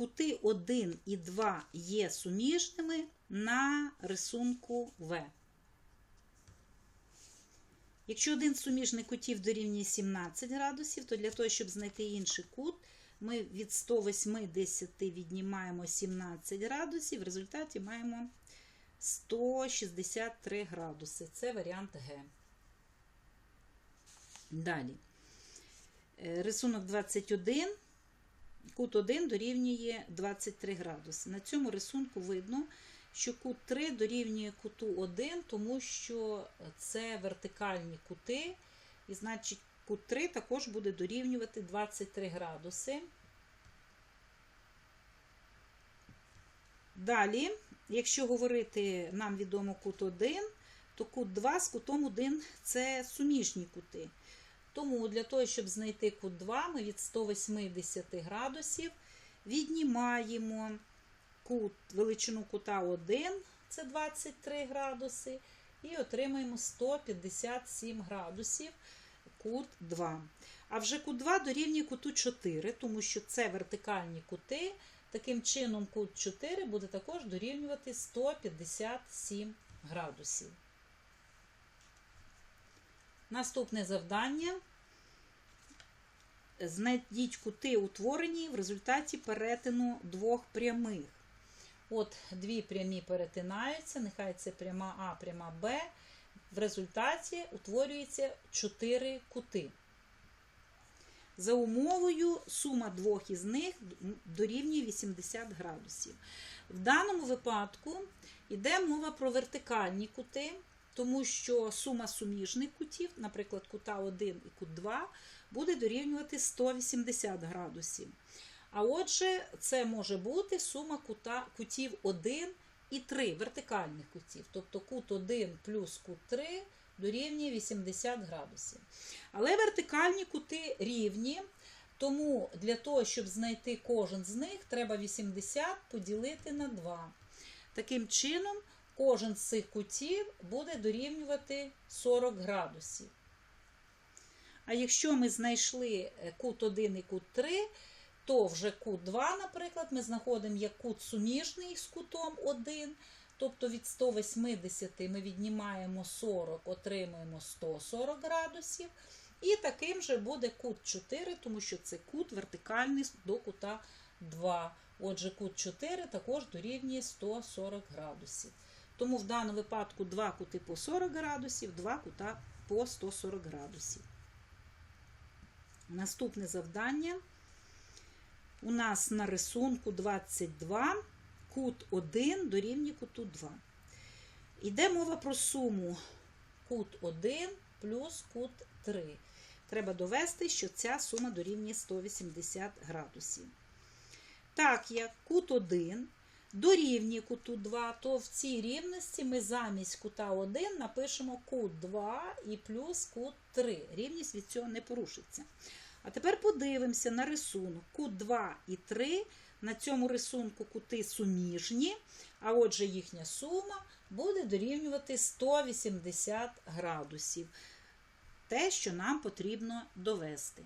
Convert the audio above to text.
кути 1 і 2 є суміжними на рисунку В. Якщо один з суміжних кутів дорівнює 17 градусів, то для того, щоб знайти інший кут, ми від 180 віднімаємо 17 градусів, в результаті маємо 163 градуси. Це варіант Г. Далі. Е, Рисунок 21. Кут 1 дорівнює 23 градуси. На цьому рисунку видно, що кут 3 дорівнює куту 1, тому що це вертикальні кути, і значить кут 3 також буде дорівнювати 23 градуси. Далі, якщо говорити нам відомо кут 1, то кут 2 з кутом 1 це суміжні кути. Тому для того, щоб знайти кут 2, ми від 180 градусів віднімаємо кут, величину кута 1, це 23 градуси, і отримаємо 157 градусів кут 2. А вже кут 2 дорівнює куту 4, тому що це вертикальні кути. Таким чином, кут 4 буде також дорівнювати 157 градусів. Наступне завдання. Знайдіть кути утворені в результаті перетину двох прямих. От дві прямі перетинаються, нехай це пряма А, пряма Б. В результаті утворюється 4 кути. За умовою сума двох із них дорівнює 80 градусів. В даному випадку йде мова про вертикальні кути, тому що сума суміжних кутів, наприклад, кута 1 і кут 2, буде дорівнювати 180 градусів. А отже, це може бути сума кута, кутів 1 і 3 вертикальних кутів. Тобто кут 1 плюс кут 3 дорівнює 80 градусів. Але вертикальні кути рівні, тому для того, щоб знайти кожен з них, треба 80 поділити на 2. Таким чином, кожен з цих кутів буде дорівнювати 40 градусів. А якщо ми знайшли кут 1 і кут 3, то вже кут 2, наприклад, ми знаходимо як кут суміжний з кутом 1. Тобто від 180 ми віднімаємо 40, отримуємо 140 градусів. І таким же буде кут 4, тому що це кут вертикальний до кута 2. Отже, кут 4 також дорівнює 140 градусів. Тому в даному випадку два кути по 40 градусів, два кута по 140 градусів. Наступне завдання. У нас на рисунку 22 кут 1 дорівнює куту 2. Йде мова про суму кут 1 плюс кут 3. Треба довести, що ця сума дорівнює 180 градусів. Так як кут 1 дорівнює куту 2, то в цій рівності ми замість кута 1 напишемо кут 2 і плюс кут 3. Рівність від цього не порушиться. А тепер подивимося на рисунок. Кут 2 і 3. На цьому рисунку кути суміжні, а отже, їхня сума буде дорівнювати 180 градусів. Те, що нам потрібно довести.